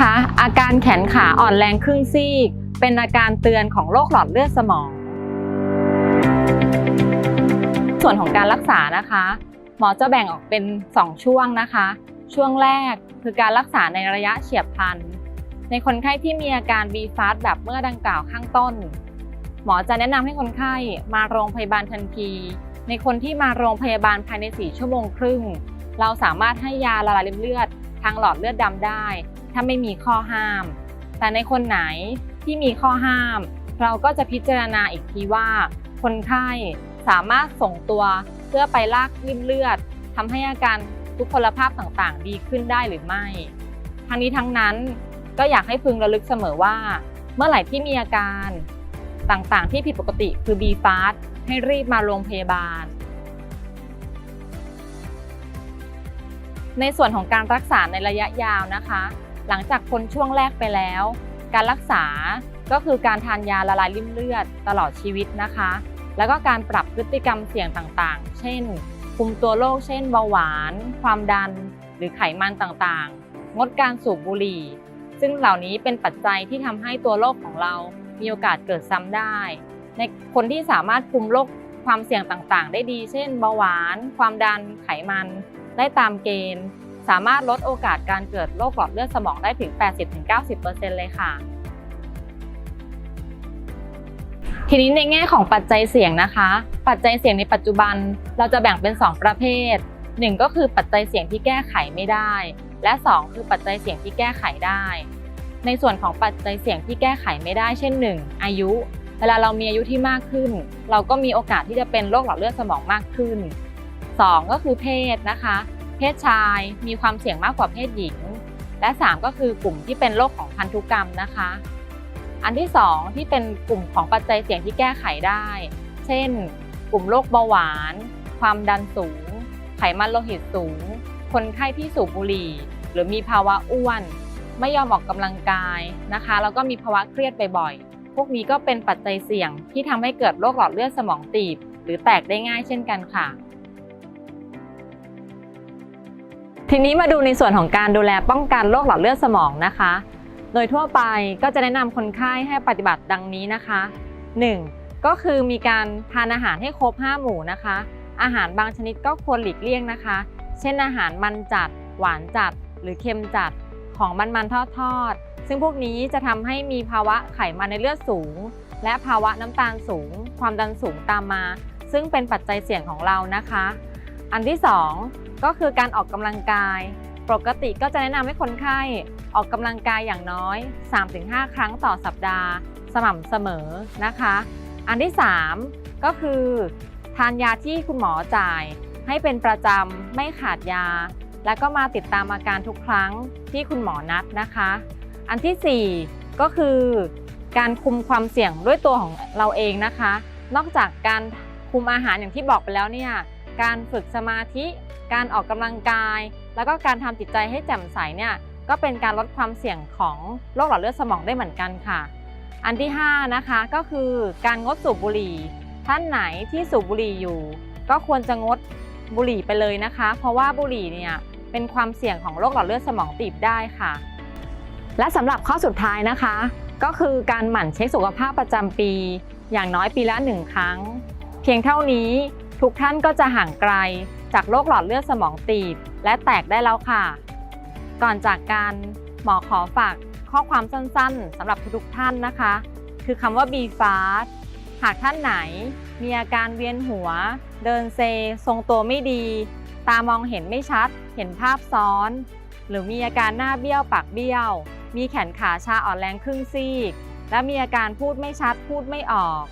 คะ อาการแขนขาอ่อนแรงครึ่งซีก เป็นอาการเตือนของโรคหลอดเลือดสมอง ส่วนของการรักษานะคะ หมอจะแบ่งออกเป็น 2 ช่วงนะคะ ช่วงแรกคือการรักษาในระยะเฉียบพลัน ในคนไข้ที่มีอาการ B fast แบบเมื่อดังกล่าวข้างต้น หมอจะแนะนำให้คนไข้มาโรงพยาบาลทันที ในคนที่มาโรงพยาบาลภายใน 4 ชั่วโมงครึ่ง เราสามารถให้ยาละลายริ่มเลือด ทางหลอดเลือดดำได้ ถ้าไม่มีข้อห้าม แต่ในคนไหนที่มีข้อห้าม เราก็จะพิจารณาอีกทีว่า คนไข้สามารถส่งตัวเพื่อไปลากริ่มเลือดทำให้อาการทุกพลภาพต่างๆ ดีขึ้นได้หรือไม่ ทั้งนี้ทั้งนั้นก็อยากให้พึงระลึกเสมอว่า เมื่อไหร่ที่มีอาการต่างๆ ที่ผิดปกติคือ B fast ให้รีบมาโรงพยาบาล ในส่วนของการรักษาในระยะยาวนะคะ หลังจากพ้นช่วงแรกไปแล้ว การรักษาก็คือการทานยาละลายริ่มเลือดตลอดชีวิตนะคะ แล้วก็การปรับพฤติกรรมเสี่ยงต่างๆ เช่น คุมตัวโรคเช่นเบาหวาน ความดัน หรือไขมันต่างๆ งดการสูบบุหรี่ ซึ่งเหล่านี้เป็นปัจจัยที่ทำให้ตัวโรคของเรามีโอกาสเกิดซ้ำได้ ในคนที่สามารถคุมโรคความเสี่ยงต่างๆ ได้ดี เช่น เบาหวาน ความดัน ไขมัน ได้ตามเกณฑ์ สามารถลดโอกาสการเกิดโรคหลอดเลือดสมองได้ถึง 80-90%เลยค่ะ ทีนี้ในแง่ของปัจจัยเสี่ยงนะคะ ปัจจัยเสี่ยงในปัจจุบันเราจะแบ่งเป็น 2 ประเภท 1 ก็คือปัจจัยเสี่ยงที่แก้ไขไม่ได้ และ 2 คือปัจจัยเสี่ยงที่แก้ไขได้ ในส่วนของปัจจัยเสี่ยงที่แก้ไขไม่ได้ เช่น 1 อายุ เวลาเรามีอายุที่มากขึ้น เราก็มีโอกาสที่จะเป็นโรคหลอดเลือดสมองมากขึ้น 2 ก็คือเพศนะคะ เพศชายมีความเสี่ยงมากกว่าเพศหญิง และ 3 ก็คือกลุ่มที่เป็นโรคของพันธุกรรมนะคะ อันที่ 2 ที่เป็นกลุ่มของปัจจัยเสี่ยงที่แก้ไขได้ เช่น กลุ่มโรคเบาหวาน ความดันสูง ไขมันโลหิตสูง คนไข้ที่สูบบุหรี่ หรือมีภาวะอ้วน ไม่ยอมออกกำลังกายนะคะ แล้วก็มีภาวะเครียดบ่อยๆ พวกนี้ก็เป็นปัจจัยเสี่ยงที่ทำให้เกิดโรคหลอดเลือดสมองตีบ หรือแตกได้ง่ายเช่นกันค่ะ ทีนี้มาดูในส่วนของการดูแลป้องกันโรคหลอดเลือดสมองนะคะ โดยทั่วไปก็จะแนะนำคนไข้ให้ปฏิบัติดังนี้นะคะ 1. ก็คือมีการทานอาหารให้ครบ 5 หมู่นะคะ อาหารบางชนิดก็ควรหลีกเลี่ยงนะคะ เช่นอาหารมันจัด หวานจัด หรือเค็มจัดของมันมันทอดทอดๆซึ่งพวกนี้จะทำให้มีภาวะไขมันในเลือดสูง และภาวะน้ำตาลสูง ความดันสูงตามมา ซึ่งเป็นปัจจัยเสี่ยงของเรานะคะ อันที่ 2 ก็คือการออกกำลังกาย ปกติก็จะแนะนำให้คนไข้ออกกำลังกายอย่างน้อย 3-5 ครั้งต่อสัปดาห์ สม่ำเสมอนะคะ อันที่ 3 ก็คือทานยาที่คุณหมอจ่าย ให้เป็นประจำไม่ขาดยา แล้วก็มาติดตามอาการทุกครั้งที่คุณหมอนัดนะคะ อันทีสี่ 4 ก็คือ การคุมความเสี่ยงด้วยตัวของเราเองนะคะ นอกจากการคุมอาหารอย่างที่บอกไปแล้วเนี่ย การฝึกสมาธิ การออกกำลังกาย แล้วก็การทำจิตใจให้แจ่มใสเนี่ยก็เป็นการลดความเสี่ยงของโรคหลอดเลือดสมองได้เหมือนกันค่ะ อันที่5นะคะก็คือการงดสูบบุหรี่ ท่านไหนที่สูบบุหรี่อยู่ ก็ควรจะงดบุหรี่ไปเลยนะคะ เพราะว่าบุหรี่เนี่ยเป็นความเสี่ยงของโรคหลอดเลือดสมองตีบได้ค่ะ และสำหรับข้อสุดท้ายนะคะ ก็คือการหมั่นเช็คสุขภาพประจำปี อย่างน้อยปีละหนึ่งครั้ง เพียงเท่านี้ ทุกท่านก็จะห่างไกลจากโรคหลอดเลือดสมองตีบ และแตกได้แล้วค่ะ ก่อนจากการหมอขอฝากข้อความสั้นๆสำหรับทุกท่านนะคะ คือคำว่า B fast หากท่านไหนมีอาการเวียนหัว เดินเซ ทรงตัวไม่ดี ตามองเห็นไม่ชัด เห็นภาพซ้อน หรือมีอาการหน้าเบี้ยวปากเบี้ยว มีแขนขาชาอ่อนแรงครึ่งซีก และมีอาการพูดไม่ชัดพูดไม่ออก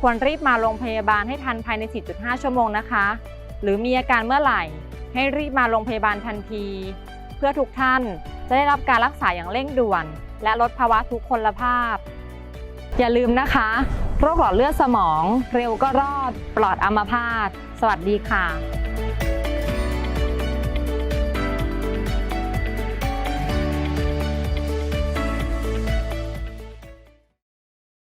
ควรรีบมาโรงพยาบาลให้ทันภายใน 4.5 ชั่วโมงนะคะ หรือมีอาการเมื่อไหร่ ให้รีบมาโรงพยาบาลทันที เพื่อทุกท่านจะได้รับการรักษาอย่างเร่งด่วน และลดภาวะทุกพลภาพ อย่าลืมนะคะ โรคหลอดเลือดสมอง เร็วก็รอด ปลอดอัมพาต สวัสดีค่ะ